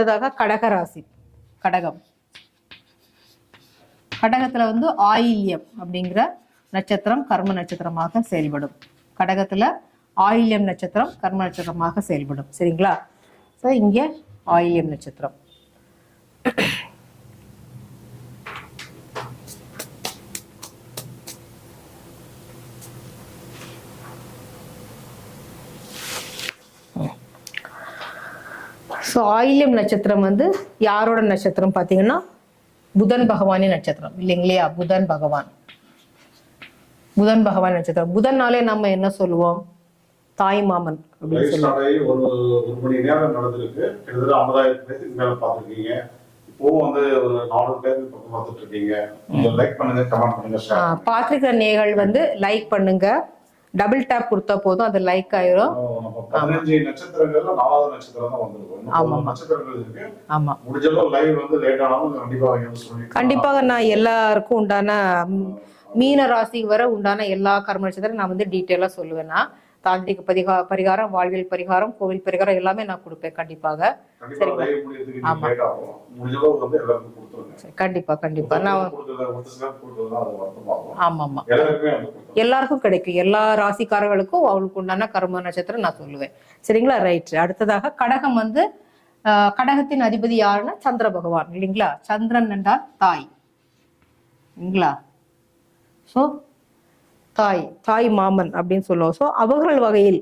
அடுத்ததாக கடகராசி கடகம். கடகத்துல வந்து ஆயில்யம் அப்படிங்கிற நட்சத்திரம் கர்ம நட்சத்திரமாக செயல்படும். கடகத்துல ஆயில்யம் நட்சத்திரம் கர்ம நட்சத்திரமாக செயல்படும். சரிங்களா? ஸோ இங்க ஆயில்யம் நட்சத்திரம். ஸோ ஆயில்யம் நட்சத்திரம் வந்து யாரோட நட்சத்திரம் பார்த்தீங்கன்னா? புதன் பகவானின் நட்சத்திரம். இல்லைங்களா புதன் பகவான். புதன் பகவான் நட்சத்திரம். புதன்னாலே நம்ம என்ன சொல்லுவோம்? தாய் மாமன் அப்படின்னு லைவ் சொல்லுவோம் பார்த்திருக்கிற நேர்கள் வந்து லைக் பண்ணுங்க டபுள் டேப் கொடுத்தா போதும். அது லைக் ஆயிரும். பதினஞ்சு நட்சத்திரங்கள்ல நாலாவது நட்சத்திரம் தான் வந்திருக்கும் நட்சத்திரங்கள் இருக்கு. ஆமா. முடிஞ்ச அளவு லைவ் வந்து லேட் ஆனாலும் கண்டிப்பா கண்டிப்பாக நான் எல்லாருக்கும் உண்டான மீன ராசி வர உண்டான எல்லா கர்ம நட்சத்திரம் நான் வந்து டீட்டெயிலாக சொல்லுவேன்னா தாந்திரிக பரிகா பரிகாரம் வாழ்வியல் பரிகாரம் கோவில் பரிகாரம் எல்லாமே நான் கொடுப்பேன் கண்டிப்பாக. கண்டிப்பா கண்டிப்பா நான் ஆமா ஆமா எல்லாருக்குமே கிடைக்கும். எல்லா ராசிக்காரர்களுக்கும் அவளுக்கு உண்டான கர்ம நட்சத்திரம் நான் சொல்லுவேன். சரிங்களா? ரைட். அடுத்ததாக கடகம் வந்து கடகத்தின் அதிபதி யாருன்னா சந்திர பகவான் இல்லைங்களா? சந்திரன் என்றால் தாய். இல்லைங்களா? ஸோ தாய் தாய் மாமன் அப்படின்னு சொல்லுவோம். ஸோ அவர்கள் வகையில்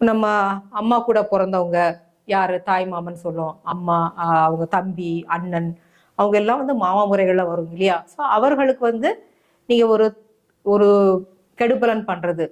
நம்ம அம்மா கூட பிறந்தவங்க யார்? தாய் மாமன் சொல்லுவோம். அம்மா அவங்க தம்பி அண்ணன் அவங்க எல்லாம் வந்து மாமா முறைகளில் வரும் இல்லையா? ஸோ அவர்களுக்கு வந்து நீங்கள் ஒரு ஒரு கெடுபலன் பண்ணுறது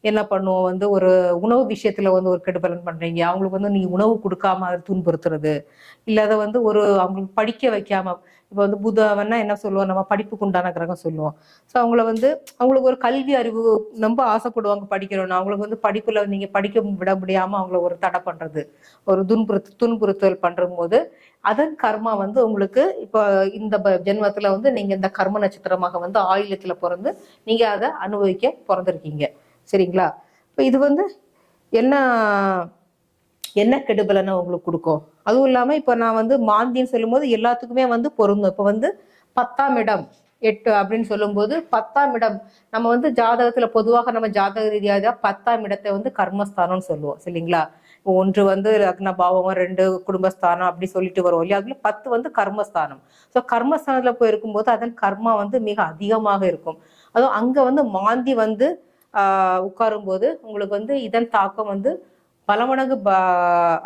என்ன பண்ணுவோம்? வந்து ஒரு உணவு விஷயத்துல வந்து ஒரு கெடுபலன் பண்றீங்க. அவங்களுக்கு வந்து நீங்க உணவு கொடுக்காம துன்புறுத்துறது. இல்ல அதை வந்து ஒரு அவங்களுக்கு படிக்க வைக்காம இப்போ வந்து புதவன்னா என்ன சொல்லுவோம்? நம்ம படிப்புக்கு உண்டான கிரகம் சொல்லுவோம். ஸோ அவங்கள வந்து அவங்களுக்கு ஒரு கல்வி அறிவு ரொம்ப ஆசைப்படுவாங்க படிக்கணும்னு. அவங்களுக்கு வந்து படிப்புல நீங்க படிக்க விட முடியாம அவங்கள ஒரு தடை பண்றது. ஒரு துன்புறுத்து துன்புறுத்தல் பண்றும்போது போது அதன் கர்மா வந்து உங்களுக்கு இப்போ இந்த ப- ஜென்மத்துல வந்து நீங்க இந்த கர்ம நட்சத்திரமாக வந்து ஆயுளத்துல பிறந்து நீங்க அதை அனுபவிக்க பிறந்திருக்கீங்க. சரிங்களா? இப்போ இது வந்து என்ன என்ன கெடுபலனை உங்களுக்கு கொடுக்கும்? அதுவும் இல்லாமல் இப்போ நான் வந்து மாந்தின்னு சொல்லும்போது எல்லாத்துக்குமே வந்து பொருந்தும். இப்போ வந்து பத்தாம் இடம் எட்டு அப்படின்னு சொல்லும்போது பத்தாம் இடம் நம்ம வந்து ஜாதகத்துல பொதுவாக நம்ம ஜாதக ரீதியாக பத்தாம் இடத்தை வந்து கர்மஸ்தானம்னு சொல்லுவோம் சரிங்களா? இப்போ ஒன்று வந்து லக்ன பாவம் ரெண்டு குடும்பஸ்தானம் அப்படி சொல்லிட்டு வரும் இல்லையா? அதுல பத்து வந்து கர்மஸ்தானம். ஸோ கர்மஸ்தானத்துல போய் இருக்கும்போது அதன் கர்மா வந்து மிக அதிகமாக இருக்கும். அதுவும் அங்க வந்து மாந்தி வந்து உட்காரும்போது உங்களுக்கு வந்து இதன் தாக்கம் வந்து பல மடங்கு ப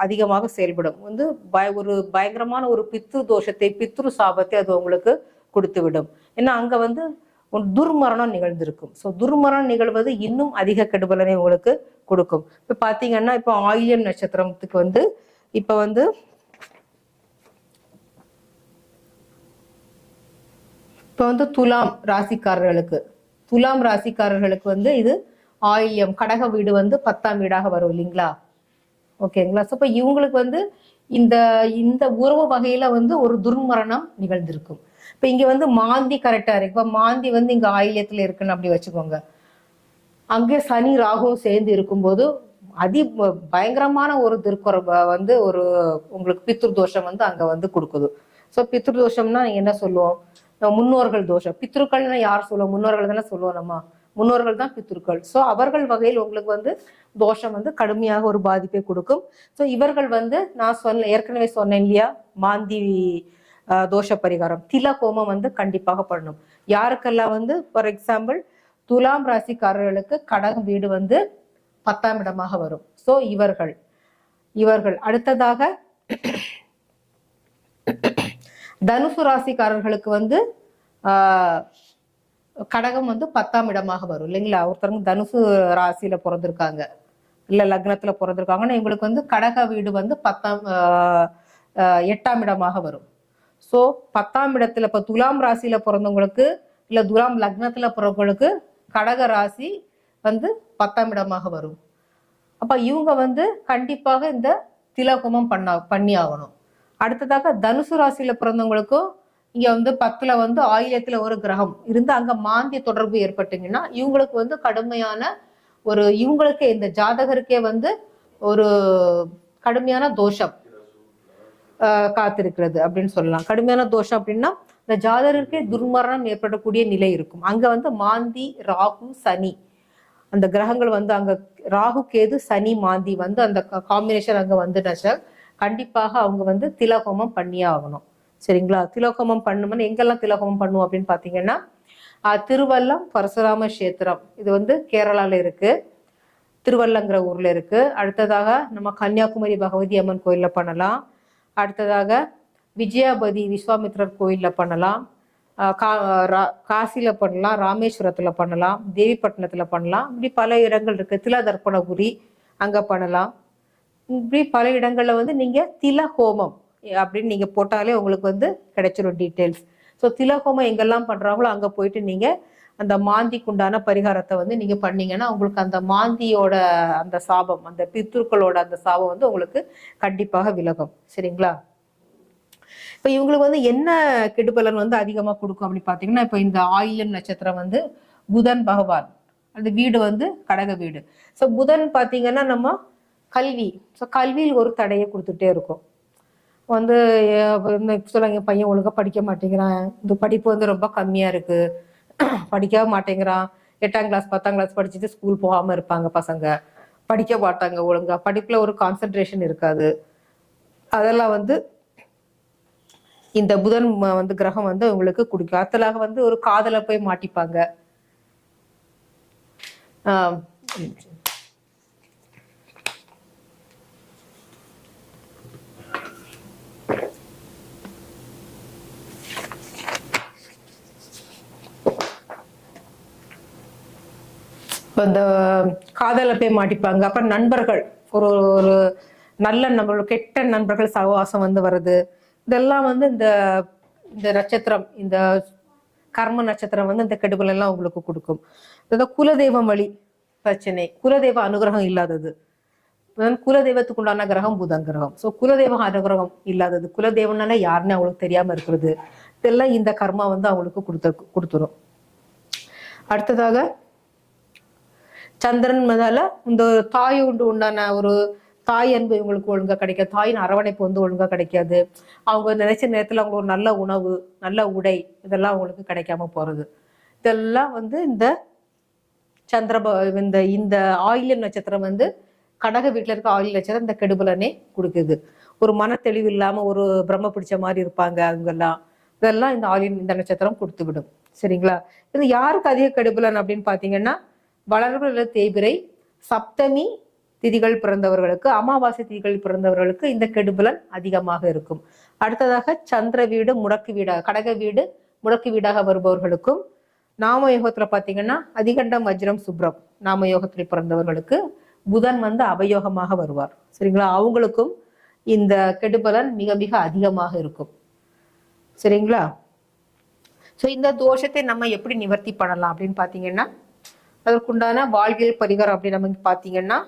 அதிகமாக செயல்படும். வந்து பய ஒரு பயங்கரமான ஒரு பித்ரு தோஷத்தை பித்ரு சாபத்தை அது உங்களுக்கு கொடுத்து விடும் ஏன்னா அங்க வந்து துர்மரணம் நிகழ்ந்திருக்கும். ஸோ துர்மரணம் நிகழ்வது இன்னும் அதிக கெடுபலனை உங்களுக்கு கொடுக்கும். இப்போ பார்த்தீங்கன்னா இப்போ ஆயில்யம் நட்சத்திரத்துக்கு வந்து இப்போ வந்து இப்போ வந்து துலாம் ராசிக்காரர்களுக்கு துலாம் ராசிக்காரர்களுக்கு வந்து இது ஆயில்யம். கடக வீடு வந்து பத்தாம் வீடாக வரும் இல்லைங்களா? ஓகேங்களா? ஸோ இப்போ இவங்களுக்கு வந்து இந்த இந்த உறவு வகையில வந்து ஒரு துர்மரணம் நிகழ்ந்திருக்கும். இப்போ இங்க வந்து மாந்தி கரெக்டா இருக்கு. இப்போ மாந்தி வந்து இங்க ஆயில்யத்துல இருக்குன்னு அப்படி வச்சுக்கோங்க. அங்கே சனி ராகுவும் சேர்ந்து இருக்கும்போது அதி பயங்கரமான ஒரு திருக்குறை வந்து ஒரு உங்களுக்கு பித்ரு தோஷம் வந்து அங்க வந்து கொடுக்குது. ஸோ பித்ரு தோஷம்னா என்ன சொல்லுவோம்? முன்னோர்கள் தோஷம். பித்ருக்கள்னு யார் சொல்லுவோம் முன்னோர்கள் தானே சொல்லுவோம் நம்ம. முன்னோர்கள் தான் பித்ருக்கள். ஸோ அவர்கள் வகையில் உங்களுக்கு வந்து தோஷம் வந்து கடுமையாக ஒரு பாதிப்பை கொடுக்கும். ஸோ இவர்கள் வந்து நான் சொன்ன ஏற்கனவே சொன்னேன் இல்லையா? மாந்தி தோஷ பரிகாரம் தில கோமம் வந்து கண்டிப்பாக பண்ணணும். யாருக்கெல்லாம் வந்து ஃபார் எக்ஸாம்பிள் துலாம் ராசிக்காரர்களுக்கு கடகம் வீடு வந்து பத்தாம் இடமாக வரும். ஸோ இவர்கள் இவர்கள். அடுத்ததாக தனுசு ராசிக்காரர்களுக்கு வந்து கடகம் வந்து பத்தாம் இடமாக வரும் இல்லைங்களா? ஒருத்தவங்க தனுசு ராசியில பிறந்திருக்காங்க. இல்ல லக்னத்துல பிறந்திருக்காங்கன்னா இவங்களுக்கு வந்து கடக வீடு வந்து பத்தாம் ஆஹ், எட்டாம் இடமாக வரும். ஸோ பத்தாம் இடத்துல இப்போ துலாம் ராசியில பிறந்தவங்களுக்கு இல்ல துலாம் லக்னத்துல பிறந்தவங்களுக்கு கடக ராசி வந்து பத்தாம் இடமாக வரும். அப்ப இவங்க வந்து கண்டிப்பாக இந்த திலகுமம் பண்ண பண்ணி ஆகணும் அடுத்ததாக தனுசு ராசியில பிறந்தவங்களுக்கும் இங்க வந்து பத்துல வந்து ஆயிரத்துல ஒரு கிரகம். இருந்து அங்க மாந்திய தொடர்பு ஏற்பட்டுங்கன்னா இவங்களுக்கு வந்து கடுமையான ஒரு இவங்களுக்கு இந்த ஜாதகருக்கே வந்து ஒரு கடுமையான தோஷம் காத்திருக்கிறது அப்படின்னு சொல்லலாம். கடுமையான தோஷம் அப்படின்னா இந்த ஜாதகருக்கு துர்மரணம் ஏற்படக்கூடிய நிலை இருக்கும். அங்க வந்து மாந்தி ராகு சனி. அந்த கிரகங்கள் வந்து அங்க ராகு கேது சனி மாந்தி வந்து அந்த காம்பினேஷன் அங்க வந்துடுச்சா கண்டிப்பாக அவங்க வந்து திலகோமம் பண்ணியே ஆகணும். சரிங்களா? திலோகமம் பண்ணும்போது எங்கெல்லாம் திலோகமம் பண்ணுவோம் அப்படின்னு பார்த்தீங்கன்னா திருவல்லம் பரசுராம கஷேத்திரம் இது வந்து கேரளாவில் இருக்குது திருவல்லங்கிற ஊரில் இருக்குது அடுத்ததாக நம்ம கன்னியாகுமரி பகவதி அம்மன் கோயிலில் பண்ணலாம். அடுத்ததாக விஜயாபதி விஸ்வாமித்ரர் கோயிலில் பண்ணலாம். கா ரா- பண்ணலாம் ராமேஸ்வரத்தில் பண்ணலாம் தேவிப்பட்டினத்தில் பண்ணலாம். இப்படி பல இடங்கள் இருக்குது தில தர்ப்பணபுரி அங்கே பண்ணலாம். இப்படி பல இடங்களில் வந்து நீங்கள் தில ஹோமம் அப்படின்னு நீங்கள் போட்டாலே உங்களுக்கு வந்து கிடைச்சிரும் டீட்டெயில்ஸ் ஸோ திலகோமம் எங்கெல்லாம் பண்ணுறாங்களோ அங்கே போயிட்டு நீங்கள் அந்த மாந்திக்கு உண்டான பரிகாரத்தை வந்து நீங்கள் பண்ணீங்கன்னா உங்களுக்கு அந்த மாந்தியோட அந்த சாபம் அந்த பித்துருக்களோட அந்த சாபம் வந்து உங்களுக்கு கண்டிப்பாக விலகும். சரிங்களா? இப்போ இவங்களுக்கு வந்து என்ன கெடுபலன் வந்து அதிகமாக கொடுக்கும் அப்படின்னு பார்த்தீங்கன்னா இப்போ இந்த ஆயிலம் நட்சத்திரம் வந்து புதன் பகவான் அந்த வீடு வந்து கடக வீடு. ஸோ புதன் பார்த்தீங்கன்னா நம்ம கல்வி. ஸோ கல்வியில் ஒரு தடையை கொடுத்துட்டே இருக்கும். வந்து சொல்லுங்க என் பையன் ஒழுங்காக படிக்க மாட்டேங்கிறான். இந்த படிப்பு வந்து ரொம்ப கம்மியாக இருக்குது படிக்கவே மாட்டேங்கிறான். எட்டாம் கிளாஸ் பத்தாம் கிளாஸ் படிச்சுட்டு ஸ்கூல் போகாமல் இருப்பாங்க பசங்க. படிக்க மாட்டாங்க ஒழுங்காக படிப்பில் ஒரு கான்சென்ட்ரேஷன் இருக்காது. அதெல்லாம் வந்து இந்த புதன் வந்து கிரகம் வந்து உங்களுக்கு குடிக்கும். அத்தலாக வந்து ஒரு காதலை போய் மாட்டிப்பாங்க. ஆஹ் இந்த காதல போய் மாட்டிப்பாங்க. அப்புறம் நண்பர்கள் ஒரு ஒரு நல்ல நண்பர்கள் கெட்ட நண்பர்கள் சகவாசம் வந்து வருது. இதெல்லாம் வந்து இந்த இந்த நட்சத்திரம் இந்த கர்ம நட்சத்திரம் வந்து இந்த கெடுபல் எல்லாம் உங்களுக்கு கொடுக்கும். அதாவது குலதெய்வம் வழி பிரச்சனை குலதெய்வ அனுகிரகம் இல்லாதது. குலதெய்வத்துக்குண்டான குலதெய்வத்துக்கு உண்டான கிரகம் புதன் கிரகம். ஸோ குலதெய்வ அனுகிரகம் இல்லாதது. குலதெய்வம்னால யாருன்னு அவங்களுக்கு தெரியாம இருக்கிறது. இதெல்லாம் இந்த கர்மா வந்து அவங்களுக்கு கொடுத்து கொடுத்துரும். அடுத்ததாக சந்திரன் மேல இந்த தாய் உண்டு உண்டான ஒரு தாய் அன்பு இவங்களுக்கு ஒழுங்கா கிடைக்காது. தாயின் அரவணைப்பு வந்து ஒழுங்கா கிடைக்காது. அவங்க நினைச்ச நேரத்துல அவங்க ஒரு நல்ல உணவு நல்ல உடை இதெல்லாம் அவங்களுக்கு கிடைக்காம போறது. இதெல்லாம் வந்து இந்த சந்திரப இந்த இந்த ஆயில்யம் நட்சத்திரம் வந்து கடக வீட்டுல இருக்க ஆயில் நட்சத்திரம் இந்த கெடுபலனே கொடுக்குது. ஒரு மன தெளிவு இல்லாம ஒரு பிரம்ம பிடிச்ச மாதிரி இருப்பாங்க அவங்கெல்லாம். இதெல்லாம் இந்த ஆயில் இந்த நட்சத்திரம் கொடுத்து விடும் சரிங்களா? இது யாருக்கு அதிக கெடுபலன் அப்படின்னு பாத்தீங்கன்னா வளர்பிற தேய்பிரை சப்தமி திதிகள் பிறந்தவர்களுக்கு அமாவாசை திதிகள் பிறந்தவர்களுக்கு இந்த கெடுபலன் அதிகமாக இருக்கும். அடுத்ததாக சந்திர வீடு முடக்கு வீடாக கடக வீடு முடக்கு வீடாக வருபவர்களுக்கும் நாம யோகத்துல பாத்தீங்கன்னா அதிகண்டம் வஜ்ரம் சுப்ரம் நாம யோகத்தில் பிறந்தவர்களுக்கு புதன் வந்து அவயோகமாக வருவார். சரிங்களா? அவங்களுக்கும் இந்த கெடுபலன் மிக மிக அதிகமாக இருக்கும். சரிங்களா? ஸோ இந்த தோஷத்தை நம்ம எப்படி நிவர்த்தி பண்ணலாம் அப்படின்னு பார்த்தீங்கன்னா அதற்குண்டான வாழ்வியல் பரிகாரம் அப்படி நம்ம பார்த்தீங்கன்னா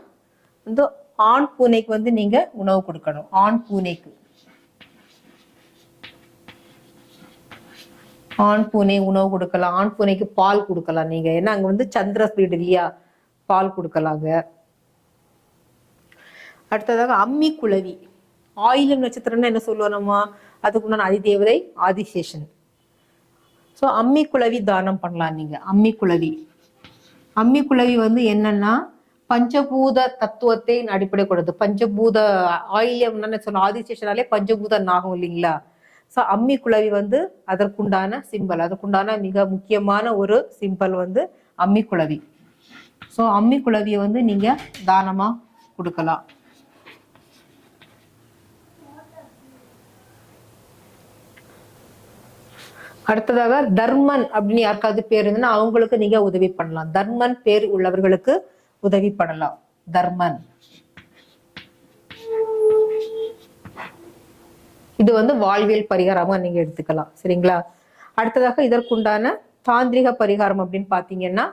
வந்து ஆண் பூனைக்கு வந்து நீங்க உணவு கொடுக்கணும். ஆண் பூனைக்கு. ஆண் பூனை உணவு கொடுக்கலாம். ஆண் பூனைக்கு பால் கொடுக்கலாம் நீங்க. ஏன்னா அங்க வந்து சந்திர ஸ்பீடு இல்லையா பால் கொடுக்கலாங்க. அடுத்ததாக அம்மி குளவி ஆயிலம் நட்சத்திரம்னா என்ன சொல்லுவோம் நம்ம? அதுக்குண்டான அதிதேவதை ஆதிசேஷன். ஸோ அம்மி குளவி தானம் பண்ணலாம் நீங்க. அம்மி குளவி அம்மி குழவி வந்து என்னன்னா பஞ்சபூத தத்துவத்தை அடிப்படை கொடுது பஞ்சபூத ஆயில்யம்னு சொல்ல ஆதிசேஷனாலே பஞ்சபூத நாகம் இல்லைங்களா? ஸோ அம்மி குழவி வந்து அதற்குண்டான சிம்பல் அதற்குண்டான மிக முக்கியமான ஒரு சிம்பல் வந்து அம்மி குழவி ஸோ அம்மி குழவியை வந்து நீங்க தானமா கொடுக்கலாம். அடுத்ததாக தர்மன் அப்படின்னு யாருக்காவது பேர் இருந்ததுன்னா அவங்களுக்கு நீங்க உதவி பண்ணலாம். தர்மன் பேர் உள்ளவர்களுக்கு உதவி பண்ணலாம். தர்மன். இது வந்து வாழ்வியல் பரிகாரமா நீங்க எடுத்துக்கலாம். சரிங்களா? அடுத்ததாக இதற்குண்டான தாந்திரிக பரிகாரம் அப்படின்னு பாத்தீங்கன்னா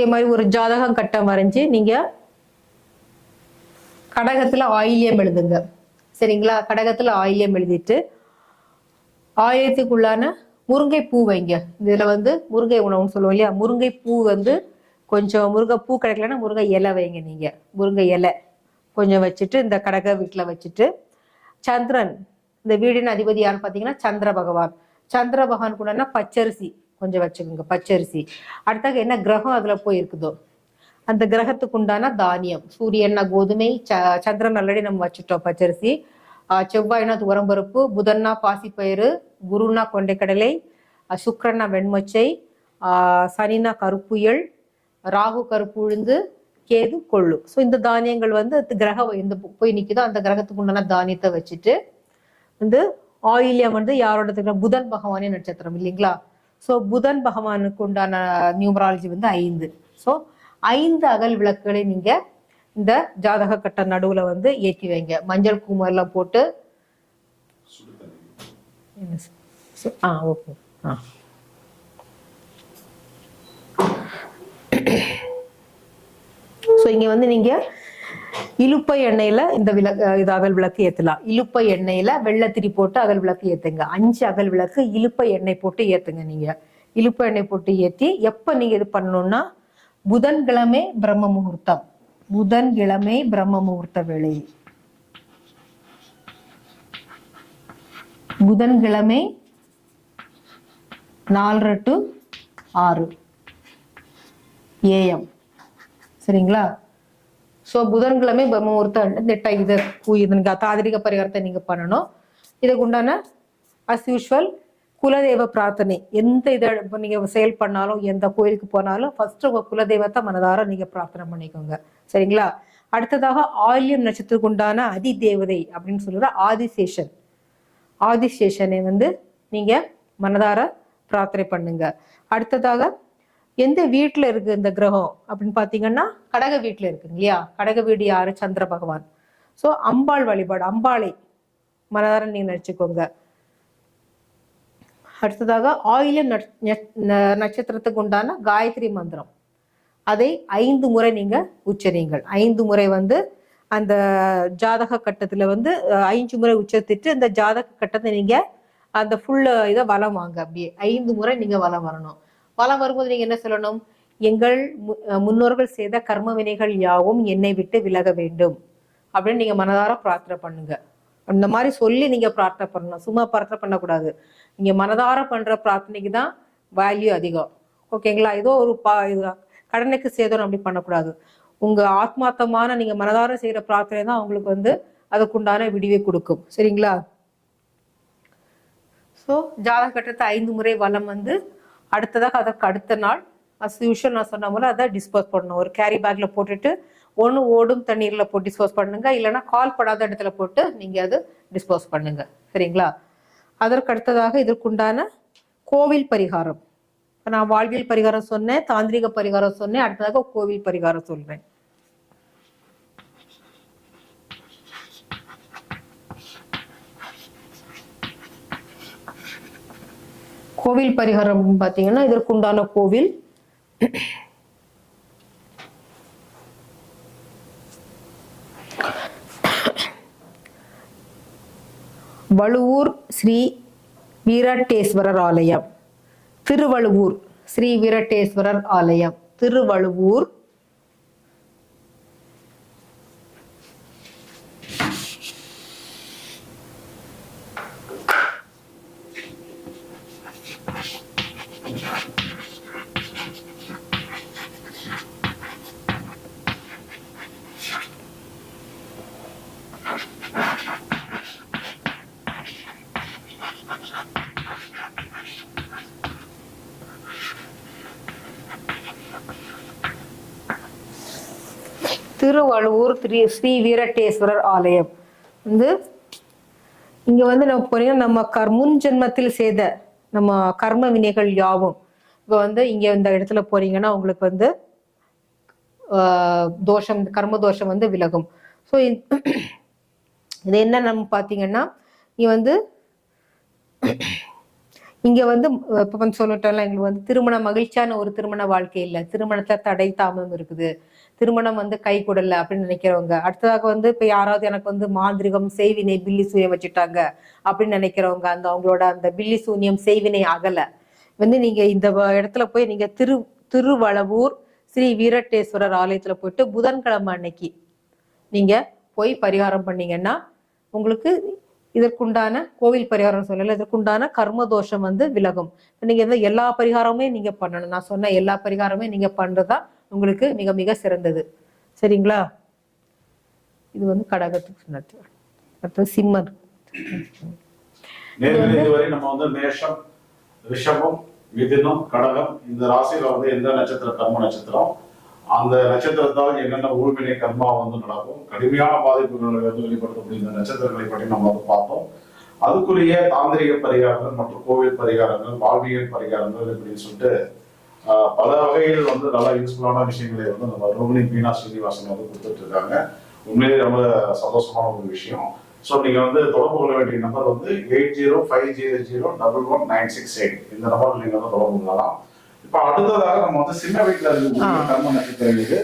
அதே மாதிரி ஒரு ஜாதகம் கட்டம் வரைஞ்சு நீங்க கடகத்துல ஆயில்யம் எழுதுங்க. சரிங்களா? கடகத்துல ஆயில்யம் எழுதிட்டு ஆயிரத்துக்குள்ளான முருங்கை பூ வைங்க. இதுல வந்து முருங்கை உணவுன்னு சொல்லுவோம் இல்லையா? முருங்கை பூ வந்து கொஞ்சம் முருங்கை பூ கிடைக்கலன்னா முருங்கை இலை வைங்க நீங்க. முருங்கை இலை கொஞ்சம் வச்சுட்டு இந்த கடக வீட்டுல வச்சுட்டு சந்திரன் இந்த வீடின் அதிபதி யாருன்னு பார்த்தீங்கன்னா சந்திர பகவான். சந்திர பகவான் கூடனா பச்சரிசி. கொஞ்சம் வச்சுக்கோங்க பச்சரிசி. அடுத்தது என்ன கிரகம் அதுல போய் இருக்குதோ அந்த கிரகத்துக்கு உண்டான தானியம். சூரியன்னா கோதுமை ச- சந்திரன் ஆல்ரெடி நம்ம வச்சுட்டோம் பச்சரிசி. செவ்வாய்னா அது உரம்பருப்பு. புதன்னா பாசிப்பயிறு. குருன்னா கொண்டைக்கடலை. சுக்கரன்னா வெண்மொச்சை. சனினா கருப்புயல் ராகு கருப்பு உளுந்து. கேது கொள்ளு. ஸோ இந்த தானியங்கள் வந்து கிரக கிரகம் போய் நிற்குதோ அந்த கிரகத்துக்கு உண்டான தானியத்தை வச்சுட்டு வந்து ஆயிலியம் வந்து யாரோட புதன் பகவானின் நட்சத்திரம் இல்லைங்களா? ஸோ புதன் பகவானுக்கு உண்டான நியூமராலஜி வந்து ஐந்து. ஸோ ஐந்து அகல் விளக்குகளை நீங்க இந்த ஜாதக கட்ட நடுவுல வந்து ஏற்றி வைங்க. மஞ்சள் குமரில் போட்டு. ஆ ஓகே. ஆ. ஸோ இங்கே வந்து நீங்கள் இலுப்பை எண்ணெயில இந்த விள இது அகல் விளக்கு ஏத்தலாம். இலுப்பை எண்ணெயில வெள்ளத்திரி போட்டு அகல் விளக்கு ஏத்துங்க. அஞ்சு அகல் விளக்கு இலுப்பை எண்ணெய் போட்டு ஏத்துங்க நீங்க. இலுப்பை எண்ணெய் போட்டு ஏத்தி எப்ப நீங்க இது பண்ணணும்னா புதன்கிழமை பிரம்ம முகூர்த்தம். புதன்கிழமை பிரம்ம முகூர்த்த வேளை புதன்கிழமை நாலரை டு ஆறு ஏஎம் சரிங்களா? ஸோ புதன்கிழமை பிரம்மமுகூர்த்தம் நெட்ட இது இதுங்க தாதிரிக பரிகாரத்தை நீங்க பண்ணணும். இதுக்கு உண்டான அஸ் யூஷுவல் குலதெய்வ பிரார்த்தனை. எந்த இதை இப்போ நீங்க செயல் பண்ணாலும் எந்த கோயிலுக்கு போனாலும் ஃபர்ஸ்ட் உங்க குலதெய்வத்தை மனதார நீங்க பிரார்த்தனை பண்ணிக்கோங்க. சரிங்களா? அடுத்ததாக ஆயில்யம் நட்சத்திரத்துக்கு உண்டான அதி தேவதை அப்படின்னு சொல்லுற ஆதிசேஷன். ஆதிசேஷனை வந்து நீங்க மனதார பிரார்த்தனை பண்ணுங்க. அடுத்ததாக எந்த வீட்டில் இருக்கு இந்த கிரகம் அப்படின்னு பார்த்தீங்கன்னா கடக வீட்டில் இருக்குங்க இல்லையா? கடக வீடு யாரு? சந்திர பகவான். ஸோ அம்பாள் வழிபாடு அம்பாளை மனதார நீங்க நினைச்சுக்கோங்க. அடுத்ததாக ஆயில ந- நட்சத்திரத்துக்கு உண்டான காயத்ரி மந்திரம். அதை ஐந்து முறை நீங்க உச்சரிங்கள். ஐந்து முறை வந்து அந்த ஜாதக கட்டத்துல வந்து ஐந்து முறை உச்சரித்துட்டு இந்த ஜாதக கட்டத்தை நீங்க அந்த ஃபுல் இதை வலம் வாங்க. அப்படியே ஐந்து முறை நீங்க வலம் வரணும். பலம் வரும்போது நீங்க என்ன சொல்லணும்? எங்கள் மு- முன்னோர்கள் செய்த கர்ம வினைகள் யாவும் என்னை விட்டு விலக வேண்டும். அப்படின்னு நீங்க மனதார பிரார்த்தனை பண்ணுங்க. அந்த மாதிரி சொல்லி நீங்க பிரார்த்தனை பண்ணணும். சும்மா பிரார்த்தனை பண்ணக்கூடாது. நீங்க மனதார பண்ற பிரார்த்தனைக்கு தான் வேல்யூ அதிகம். ஓகேங்களா? ஏதோ ஒரு பா இது கடனுக்கு சேதம் அப்படி பண்ணக்கூடாது. உங்க ஆத்மார்த்தமான நீங்க மனதார செய்யற பிரார்த்தனை தான் உங்களுக்கு வந்து அதுக்குண்டான விடிவை கொடுக்கும். சரிங்களா? ஸோ ஜாதகட்டத்தை ஐந்து முறை வலம் வந்து அடுத்ததாக அதற்கு அடுத்த நாள் அஸ் யூஷுவல் நான் சொன்ன போல அதை டிஸ்போஸ் பண்ணணும். ஒரு கேரி பேக்ல போட்டுட்டு ஒன்று ஓடும் தண்ணீரில் போட்டு டிஸ்போஸ் பண்ணுங்க. இல்லைன்னா கால் படாத இடத்துல போட்டு நீங்கள் அது டிஸ்போஸ் பண்ணுங்க. சரிங்களா? அதற்கு அடுத்ததாக இதற்குண்டான கோவில் பரிகாரம். நான் வாழ்வியல் பரிகாரம் சொன்னேன் தாந்திரிக பரிகாரம் சொன்னேன் அடுத்ததாக கோவில் பரிகாரம் சொல்கிறேன் கோவில் பரிகாரம் பார்த்தீங்கன்னா இதற்குண்டான கோவில். வழுவூர் ஸ்ரீ வீரட்டேஸ்வரர் ஆலயம். திருவழுவூர் ஸ்ரீ வீரட்டேஸ்வரர் ஆலயம். திருவழுவூர் திருவள்ளூர் திரு ஸ்ரீ வீரட்டேஸ்வரர் ஆலயம். வந்து இங்கே வந்து நம்ம போனீங்கன்னா நம்ம கர் முன் ஜென்மத்தில் செய்த நம்ம கர்ம வினைகள் யாவும். இப்போ வந்து இங்கே இந்த இடத்துல போறீங்கன்னா உங்களுக்கு வந்து தோஷம் கர்ம தோஷம் வந்து விலகும். ஸோ இது என்ன நம்ம பார்த்தீங்கன்னா நீ வந்து இங்கே வந்து இப்போ வந்து சொல்லட்டோம்ல எங்களுக்கு வந்து திருமண மகிழ்ச்சியான ஒரு திருமண வாழ்க்கை இல்லை. திருமணத்தில் தடை தாமதம் இருக்குது. திருமணம் வந்து கை கூடல அப்படின்னு நினைக்கிறவங்க. அடுத்ததாக வந்து இப்போ யாராவது எனக்கு வந்து மாந்திரிகம் செய்வினை பில்லி சூயம் வச்சுட்டாங்க அப்படின்னு நினைக்கிறவங்க அந்த அவங்களோட அந்த பில்லி சூன்யம் செய்வினை அகல. வந்து நீங்க இந்த இடத்துல போய் நீங்க திரு திருவளவூர் ஸ்ரீ வீரட்டேஸ்வரர் ஆலயத்துல போயிட்டு புதன்கிழமை அன்னைக்கு நீங்க போய் பரிகாரம் பண்ணீங்கன்னா உங்களுக்கு இதற்குண்டான கோவில் பரிகாரம் சொல்லல இதற்குண்டான கர்ம தோஷம் வந்து விலகும். நீங்க வந்து எல்லா பரிகாரமுமே நீங்க பண்ணணும். நான் சொன்ன எல்லா பரிகாரமே நீங்க பண்றதா உங்களுக்கு மிக மிக சிறந்தது. சரிங்களா? இது வந்து கடகத்துக்கு சொன்னது. அடுத்தது சிம்மர் இதுவரை நம்ம வந்து மேஷம் ரிஷபம் மிதுனம் கடகம் இந்த ராசியில வந்து எந்த நட்சத்திர கர்ம நட்சத்திரம்? அந்த நட்சத்திரத்தால் என்னென்ன ஊழ்வினை கர்மா வந்து நடக்கும்? கடுமையான பாதிப்புகளை வந்து வெளிப்படுத்தக்கூடிய இந்த நட்சத்திரங்களை பற்றி நம்ம வந்து பார்த்தோம். அதுக்குரிய தாந்திரிக பரிகாரங்கள் மற்றும் கோவில் பரிகாரங்கள் வாழ்வியல் பரிகாரங்கள் இப்படின்னு சொல்லிட்டு பல வகையில் வந்து நல்ல யூஸ்ஃபுல்லான விஷயங்களை வந்து நம்ம ரோகிணி மீனா ஸ்ரீனிவாசன் வந்து கொடுத்துட்டு இருக்காங்க உண்மையிலேயே ரொம்ப சந்தோஷமான ஒரு விஷயம். ஸோ நீங்கள் வந்து தொடர்பு கொள்ள வேண்டிய நம்பர் வந்து eight zero five zero zero double one nine six eight இந்த நம்பர் நீங்கள் வந்து தொடர்பு கொள்ளலாம். இப்ப அடுத்ததாக நம்ம வந்து சின்ன வீட்டுல இருக்கக்கூடிய கர்ம நட்சத்திரங்களுக்கு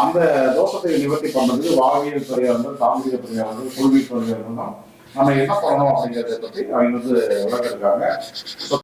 அந்த தோஷத்தை நிவர்த்தி பண்றதுக்கு வாழ்வியல் பரிகாரங்கள் தாந்திரிக பரிகாரங்கள் குழுவி பரிகாரங்கள் தான் நம்ம என்ன பண்ணணும் அப்படிங்கறத பத்தி அவங்க வந்து விளக்கிருக்காங்க